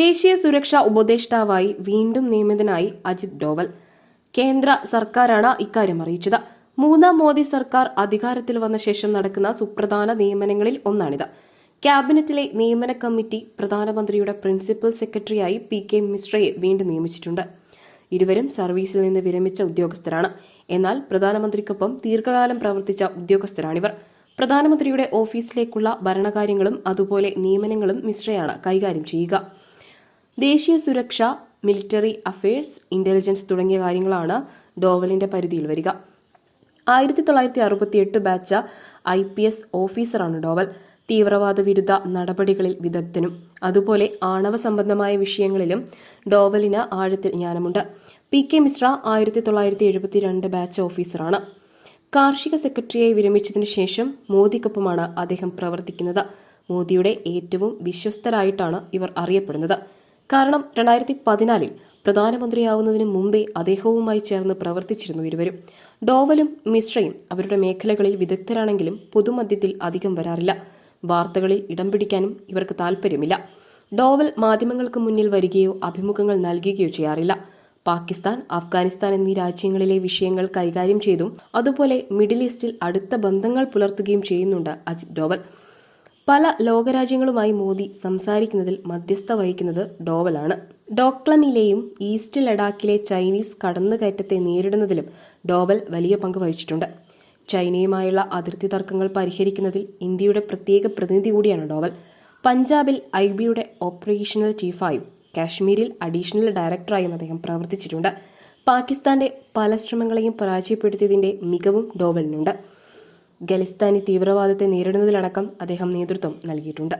ദേശീയ സുരക്ഷാ ഉപദേഷ്ടാവായി വീണ്ടും നിയമിതനായി അജിത് ഡോവൽ. കേന്ദ്ര സർക്കാരാണ് ഇക്കാര്യം അറിയിച്ചത്. മൂന്നാം മോദി സർക്കാർ അധികാരത്തിൽ വന്ന ശേഷം നടക്കുന്ന സുപ്രധാന നിയമനങ്ങളിൽ ഒന്നാണിത്. ക്യാബിനറ്റിലെ നിയമന കമ്മിറ്റി പ്രധാനമന്ത്രിയുടെ പ്രിൻസിപ്പൽ സെക്രട്ടറിയായി പി കെ മിശ്രയെ വീണ്ടും നിയമിച്ചിട്ടുണ്ട്. ഇരുവരും സർവീസിൽ നിന്ന് വിരമിച്ച ഉദ്യോഗസ്ഥരാണ്. എന്നാൽ പ്രധാനമന്ത്രിക്കൊപ്പം ദീർഘകാലം പ്രവർത്തിച്ച ഉദ്യോഗസ്ഥരാണിവർ. പ്രധാനമന്ത്രിയുടെ ഓഫീസിലേക്കുള്ള ഭരണകാര്യങ്ങളും അതുപോലെ നിയമനങ്ങളും മിശ്രയാണ് കൈകാര്യം ചെയ്യുക. ദേശീയ സുരക്ഷ മിലിറ്ററി അഫയേഴ്സ് ഇന്റലിജൻസ് തുടങ്ങിയ കാര്യങ്ങളാണ് ഡോവലിന്റെ പരിധിയിൽ വരിക. ആയിരത്തി തൊള്ളായിരത്തി അറുപത്തി എട്ട് ബാച്ച് ഐ പി എസ് ഓഫീസറാണ് ഡോവൽ. തീവ്രവാദ വിരുദ്ധ നടപടികളിൽ വിദഗ്ധനും. അതുപോലെ ആണവ സംബന്ധമായ വിഷയങ്ങളിലും ഡോവലിന് ആഴത്തിൽ ജ്ഞാനമുണ്ട്. പി കെ മിശ്ര ആയിരത്തി തൊള്ളായിരത്തി എഴുപത്തിരണ്ട് ബാച്ച് ഓഫീസറാണ്. കാർഷിക സെക്രട്ടറിയായി വിരമിച്ചതിനു ശേഷം മോദിക്കൊപ്പമാണ് അദ്ദേഹം പ്രവർത്തിക്കുന്നത്. മോദിയുടെ ഏറ്റവും വിശ്വസ്തരായിട്ടാണ് ഇവർ അറിയപ്പെടുന്നത്. കാരണം രണ്ടായിരത്തി പതിനാലിൽ പ്രധാനമന്ത്രിയാവുന്നതിന് മുമ്പേ അദ്ദേഹവുമായി ചേർന്ന് പ്രവർത്തിച്ചിരുന്നു ഇരുവരും. ഡോവലും മിശ്രയും അവരുടെ മേഖലകളിൽ വിദഗ്ധരാണെങ്കിലും പൊതുമധ്യത്തിൽ അധികം വരാറില്ല. വാർത്തകളിൽ ഇടം പിടിക്കാനും ഇവർക്ക് താൽപ്പര്യമില്ല. ഡോവൽ മാധ്യമങ്ങൾക്ക് മുന്നിൽ വരികയോ അഭിമുഖങ്ങൾ നൽകുകയോ ചെയ്യാറില്ല. പാകിസ്ഥാൻ അഫ്ഗാനിസ്ഥാൻ എന്നീ രാജ്യങ്ങളിലെ വിഷയങ്ങൾ കൈകാര്യം ചെയ്തും അതുപോലെ മിഡിൽ ഈസ്റ്റിൽ അടുത്ത ബന്ധങ്ങൾ പുലർത്തുകയും ചെയ്യുന്നുണ്ട് അജിത് ഡോവൽ. പല ലോകരാജ്യങ്ങളുമായി മോദി സംസാരിക്കുന്നതിൽ മധ്യസ്ഥ വഹിക്കുന്നത് ഡോവലാണ്. ഡോക്ലമിലെയും ഈസ്റ്റ് ലഡാക്കിലെ ചൈനീസ് കടന്നുകയറ്റത്തെ നേരിടുന്നതിലും ഡോവൽ വലിയ പങ്ക് വഹിച്ചിട്ടുണ്ട്. ചൈനയുമായുള്ള അതിർത്തി തർക്കങ്ങൾ പരിഹരിക്കുന്നതിൽ ഇന്ത്യയുടെ പ്രത്യേക പ്രതിനിധി കൂടിയാണ് ഡോവൽ. പഞ്ചാബിൽ ഐ ബിയുടെ ഓപ്പറേഷണൽ ചീഫായും കാശ്മീരിൽ അഡീഷണൽ ഡയറക്ടറായും അദ്ദേഹം പ്രവർത്തിച്ചിട്ടുണ്ട്. പാകിസ്ഥാന്റെ പല ശ്രമങ്ങളെയും പരാജയപ്പെടുത്തിയതിന്റെ മികവും ഡോവലിനുണ്ട്. ഖലിസ്ഥാനി തീവ്രവാദത്തെ നേരിടുന്നതിലടക്കം അദ്ദേഹം നേതൃത്വം നൽകിയിട്ടുണ്ട്